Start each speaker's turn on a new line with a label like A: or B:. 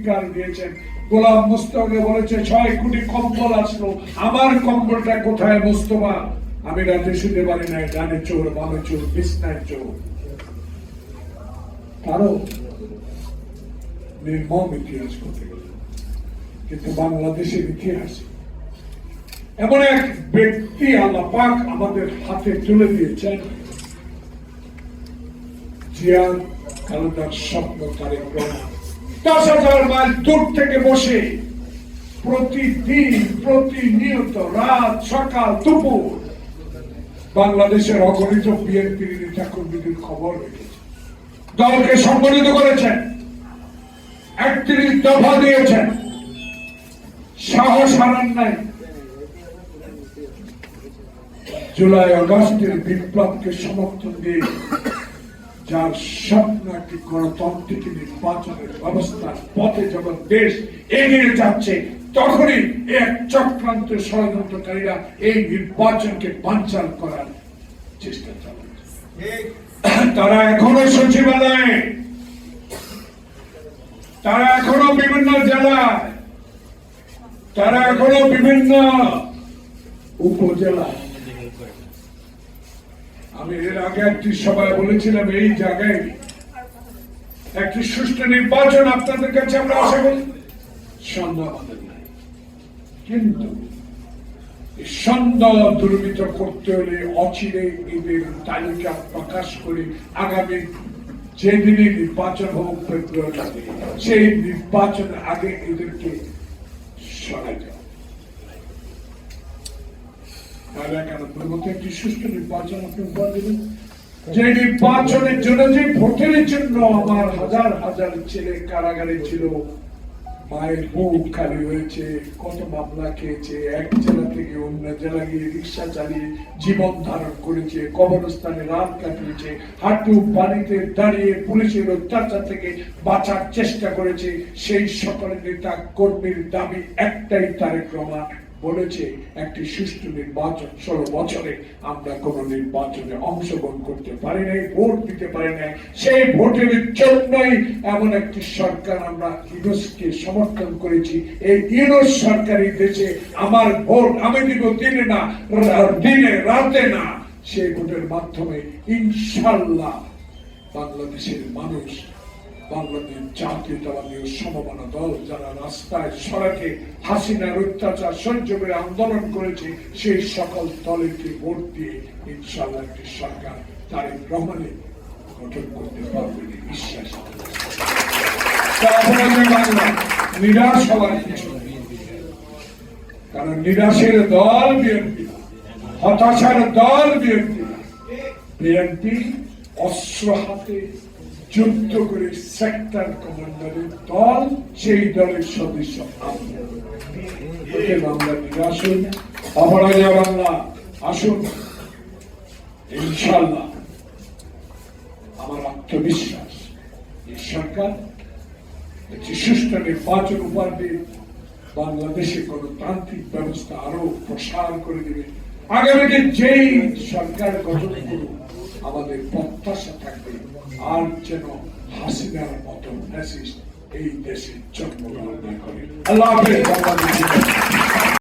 A: অঙ্গীকার দিয়েছেন গোলাম মুস্তফাকে বলেছে, ছয় কোটি কম্বল আসলো। আমার কম্বলটা কোথায় মুস্তফা? আমি রাতে শুতে পারি নাই, ডানে চোর, বামে চোর, বিছনায় চোর। তারও নির্মম ইতিহাস করতে গেল। কিন্তু বাংলাদেশের ইতিহাসে এমন এক ব্যক্তি আল্লাহ পাক আমাদের হাতে তুলে দিয়েছেন জিয়ান কালুদার স্বপ্ন তারেক রহমান দশ হাজার মাইল দূর থেকে বসে প্রতিদিন, প্রতিনিয়ত রাত, সকাল, দুপুর বাংলাদেশের অগণিত বিএনপির নেতা কর্মীদের খবর রেখেছে। দলকে সংগঠিত করেছেন, একত্রিশ দফা দিয়েছেন। সাহস হারান নাই। জুলাই আগস্টের বিপ্লবকে সমর্থন দিয়ে যার স্বপ্ন একটি গণতান্ত্রিক নির্বাচনের ব্যবস্থার পথে যখন দেশ এগিয়ে যাচ্ছে, তখনই এক চক্রান্ত ষড়যন্ত্রকারীরা এই নির্বাচনকে বানচাল করার চেষ্টা চালাচ্ছে। তারা এখনও সচিবালয়ে, তারা এখনও বিভিন্ন জেলায়, তারা এখনও বিভিন্ন উপজেলায় আমি এর আগে একটি সভায় বলেছিলাম, এই জায়গায় একটি সুষ্ঠু নির্বাচন আপনাদের কাছে আমরা আশা করি। সন্দেহ আমাদের নাই। কিন্তু সন্দেহ দুর্বৃত করতে হলে অচিরে এদের তালিকা প্রকাশ করে আগামী যেদিনে নির্বাচন হোক, ফেব্রুয়ারিতে, সেই নির্বাচনের আগে এদেরকে মতো একটি নির্বাচন আপনি যে নির্বাচনের জন্য, যে ভোটের জন্য আমার হাজার হাজার ছেলে কারাগারে ছিল, মায়ের খালি হয়েছে, কত মামলা খেয়েছে, এক জেলা থেকে অন্য জেলা গিয়ে রিক্সা চালিয়ে জীবন ধারণ করেছে, কবরস্থানে রাত কাটিয়েছে, হাঁটু পানিতে দাঁড়িয়ে পুলিশের অত্যাচার থেকে বাঁচার চেষ্টা করেছে, সেই সকল নেতা কর্মীর দাবি একটাই, তারেক রহমান বলেছে, একটি সুষ্ঠু নির্বাচন, ষোলো বছরে আমরা কোন নির্বাচনে অংশগ্রহণ করতে পারি নাই, ভোট দিতে পারি নাই, সেই ভোটের জন্যই এমন একটি সরকার আমরা ইউনুসকে সমর্থন করেছি। এই ইউনুস সরকারি দেশে আমার ভোট আমি দিব দিনে না দিনে রাতে না। সেই ভোটের মাধ্যমে ইনশাল্লাহ বাংলাদেশের মানুষ বাংলাদেশ জাতীয়তাবাদী ও সমমানা দল যারা রাস্তায় সড়কে হাসিনার অত্যাচার সহ্য করে আন্দোলন করেছে, সেই সকল দলকে ভোট দিয়ে ইনশাল্লাহ একটি সরকার তারেক রহমানের গঠন করতে পারবে বিশ্বাস নিরাশ হওয়ার কিছু কারণ নিরাশের দল বিএনপি হতাশার দল বিএনপি বিএনপি অস্ত্র হাতে যুদ্ধ করে সেক্টর কমান্ডারের দল, সেই দলের সদস্য আমরা। অতএব আমরা নিরাশ হই না। অপরাজয় বাংলা আসুন। ইনশাল্লাহ আমার আত্মবিশ্বাস, এই সরকার একটি সুষ্ঠু নির্বাচন উপহার দিয়ে বাংলাদেশে গণতান্ত্রিক ব্যবস্থা আরও প্রসার করে দেবে। আগামীতে যেই সরকার গঠন করুক আমাদের প্রত্যাশা থাকবে আর যেন হাসিনার মতো ফ্যাসিস্ট এই দেশে জন্মগ্রহণ না করে। আল্লাহ